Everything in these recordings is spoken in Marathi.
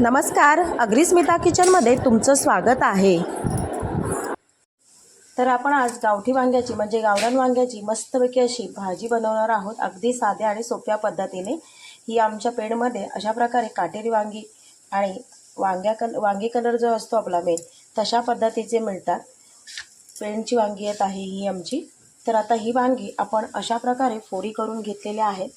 नमस्कार अग्रिस्मिता किचनमध्ये तुमचं स्वागत आहे. तर आपण आज गावठी वांग्याची म्हणजे गावरान वांग्याची मस्तपैकी अशी भाजी बनवणार आहोत अगदी साध्या आणि सोप्या पद्धतीने. ही आमच्या पेडमध्ये अशा प्रकारे काटेरी वांगी आणि वांग्या कल वांगी कलर जो असतो आपला मेन तशा पद्धतीचे मिळतात. पेंडची वांगी येत आहे ही आमची. तर आता ही वांगी आपण अशा प्रकारे फोडी करून घेतलेल्या आहेत.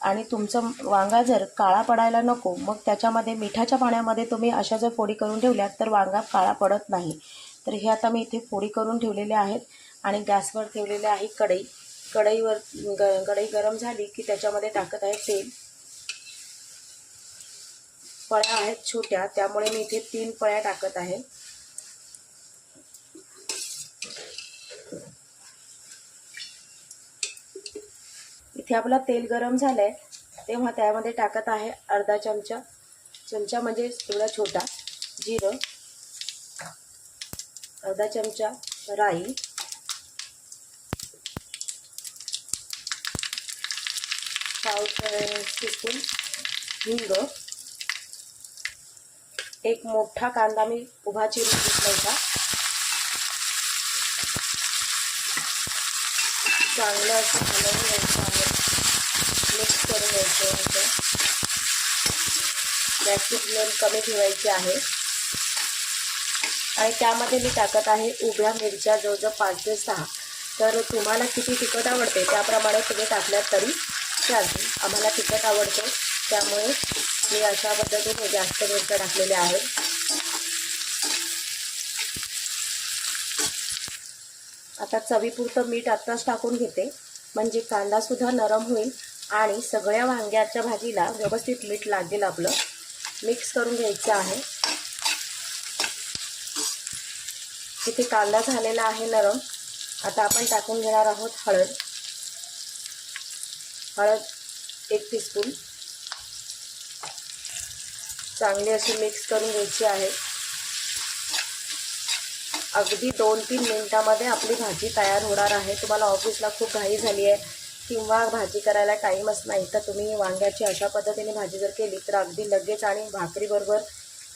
आणि तुमचं वांगा जर काळा पडायला नको मग त्याच्यामध्ये मिठाच्या पाण्यामध्ये तुम्ही अशा जर फोडी करून ठेवल्यात तर वांगा काळा पडत नाही. तर हे आता मी इथे फोडी करून ठेवलेले आहेत आणि गॅसवर ठेवलेले आहे कढई. कढईवर ग कढई गरम झाली की त्याच्यामध्ये टाकत आहे तेल. पळ्या आहेत छोट्या त्यामुळे मी इथे तीन पळ्या टाकत आहे. इथे आपला तेल गरम झालं आहे तेव्हा त्यामध्ये टाकत आहे अर्धा चमचा चमचा म्हणजे थोडा छोटा जिरं अर्धा चमचा राई पाव टीस्पून हिंग एक मोठा कांदा मी उभा चिरून घेतला होता. चांगलं असं हलवून घ्यायचं. टाकलं होतं. गॅसची फ्लेम कमी ठेवायची आहे. आणि त्यामध्ये मी टाकत आहे उभ्या मिरच्या जवळजवळ पाच ते सहा. तर तुम्हाला किती तिखट आवडते त्याप्रमाणे तुम्ही टाकल्यात तरी चालते आम्हाला तिखट आवडते. त्यामुळे मी अशा पद्धतीने जास्त मिरच्या टाकलेल्या आहेत. आता चवीपुरतं मीठ आत्ताच टाकून घेते. म्हणजे कांदासुद्धा नरम होईल. आणि सगळ्या वांग्याच्या भाजीला व्यवस्थित मीठ लागेल आपलं. मिक्स करून घ्यायचं आहे. इथे कांदा झालेला आहे नरम. आता आपण टाकून घेणार आहोत हळद. हळद एक टीस्पून चांगली अशी मिक्स करून घ्यायची आहे. अगदी दोन तीन मिनटामध्ये आपली भाजी तयार होणार आहे. तुम्हाला ऑफिसला खूप घाई झाली आहे. किंवा भाजी करायला टाईमच नाही तर तुम्ही वांग्याची अशा पद्धतीने भाजी जर केली तर अगदी लगेच आणि भाकरीबरोबर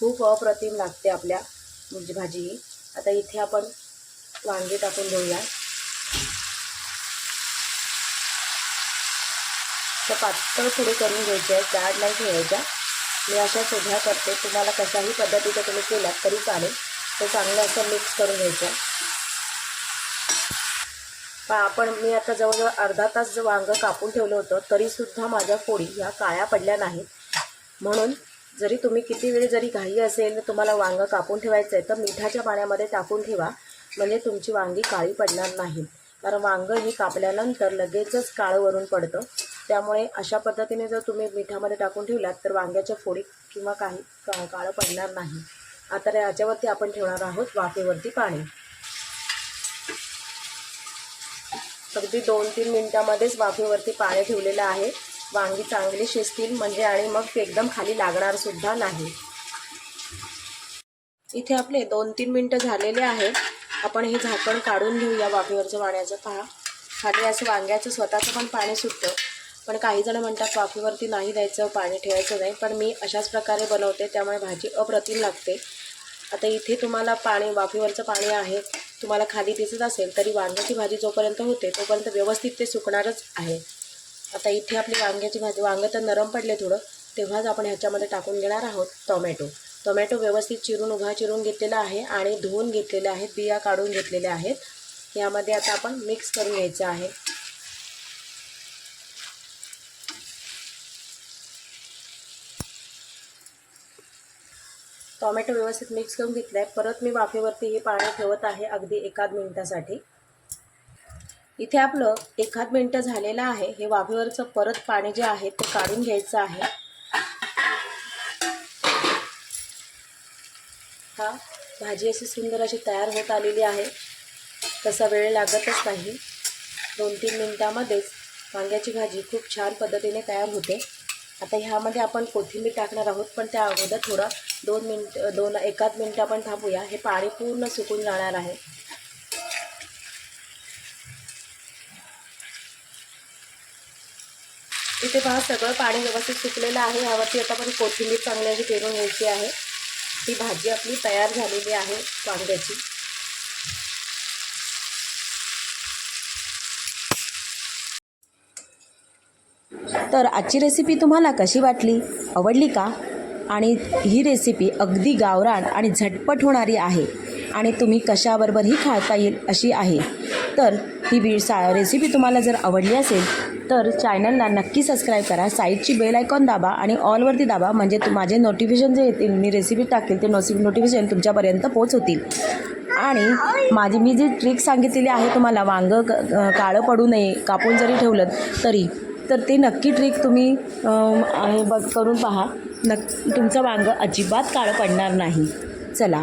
खूप अप्रतिम लागते आपल्या म्हणजे भाजी. ही आता इथे आपण वांगी टाकून घेऊया तर पातळ थोडी करून घ्यायची आहे जाड नाही ठेवायच्या. मी अशा सुद्धा करते तुम्हाला कशाही पद्धतीचं तुम्ही केल्यात तरी चालेल. ते चांगलं असं मिक्स करून घ्यायचं. पा आपण मी आता जवळजवळ अर्धा तास जर वांगं कापून ठेवलं होतं तरीसुद्धा माझ्या फोडी ह्या काळ्या पडल्या नाहीत. म्हणून जरी तुम्ही किती वेळ जरी घाई असेल तुम्हाला वांगं कापून ठेवायचं आहे तर मिठाच्या पाण्यामध्ये टाकून ठेवा. म्हणजे तुमची वांगी काळी पडणार नाही. कारण वांगं ही कापल्यानंतर लगेचच काळवरून पडतं. त्यामुळे अशा पद्धतीने जर तुम्ही मिठामध्ये टाकून ठेवलात तर वांग्याच्या फोडी किंवा काही का काळं पडणार नाही. आता याच्यावरती आपण ठेवणार आहोत वाफेवरती पाणी. अगदी दोन तीन मिनटामध्येच वाफेवरती पाणी ठेवलेलं आहे. वांगी चांगली शिजतील म्हणजे आणि मग ते एकदम खाली लागणार सुद्धा नाही. इथे आपले दोन तीन मिनटं झालेले आहेत. आपण हे झाकण काढून घेऊया वाफेवरचं पाण्याचं पहा. खाली असं वांग्याचं स्वतःचं पण पाणी सुटतं. पण काही जण म्हणतात वाफेवरती नाही द्यायचं पाणी ठेवायचं नाही. पण मी अशाच प्रकारे बनवते त्यामुळे भाजी अप्रतिम लागते. आता इथे तुम्हाला पाणी वाफेवरचं पाणी आहे. तुम्हाला खाली दिसत असेल तरी वांग्याची भाजी जोपर्यंत होते तोपर्यंत व्यवस्थित ते सुकणारच आहे. आता इथे आपली वांग्याची भाजी वांगं तर नरम पडले थोडं तेव्हाच आपण ह्याच्यामध्ये टाकून घेणार आहोत टोमॅटो. टोमॅटो व्यवस्थित चिरून उभा चिरून घेतलेला आहे आणि धुवून घेतलेले आहेत बिया काढून घेतलेल्या आहेत. यामध्ये आता आपण मिक्स करून घ्यायचं आहे. टोमॅटो व्यवस्थित मिक्स करून घेतलं आहे परत मी वाफेवरती हे पाणी ठेवत आहे अगदी एकाद मिनिटासाठी. इथे आपलं एखाद मिनटं झालेलं आहे. हे वाफेवरचं परत पाणी जे आहे ते काढून घ्यायचं आहे. हा भाजी अशी सुंदर अशी तयार होत आलेली आहे. तसा वेळ लागतच नाही. दोन तीन मिनटामध्येच वांग्याची भाजी खूप छान पद्धतीने तयार होते. आता ह्यामध्ये आपण कोथिंबीर टाकणार आहोत पण त्या अगोदर थोडं दोन मिनट दोन एकाच मिनटं आपण थांबूया. हे पाणी पूर्ण सुकून जाणार आहे. इथे पहा सगळं पाणी व्यवस्थित सुकलेलं आहे. ह्यावरती आता आपण कोथिंबीर चांगली अशी पेरून घ्यायची आहे. ही भाजी आपली तयार झालेली आहे वांग्याची. तर आजची रेसिपी तुम्हाला कशी वाटली? आवडली का? आणि ही रेसिपी अगदी गावरान आणि झटपट होणारी आहे. आणि तुम्ही कशाबरोबरही खाता येईल अशी आहे. तर ही बी सा रेसिपी तुम्हाला जर आवडली असेल तर चॅनलला नक्की सबस्क्राईब करा. साईडची बेल आयकॉन दाबा आणि ऑलवरती दाबा. म्हणजे तु माझे नोटिफिकेशन जे येतील मी रेसिपी टाकेल ते नोसि नोटिफिकेशन तुमच्यापर्यंत पोहोचवतील. आणि माझी मी जी ट्रिक सांगितलेली आहे तुम्हाला वांगं क- काळं पडू नये कापून जरी ठेवलं तरी तर ते नक्की ट्रिक तुम्ही बघ करून पहा. नक् तुमचं वांगं अजिबात काळं पडणार नाही. चला.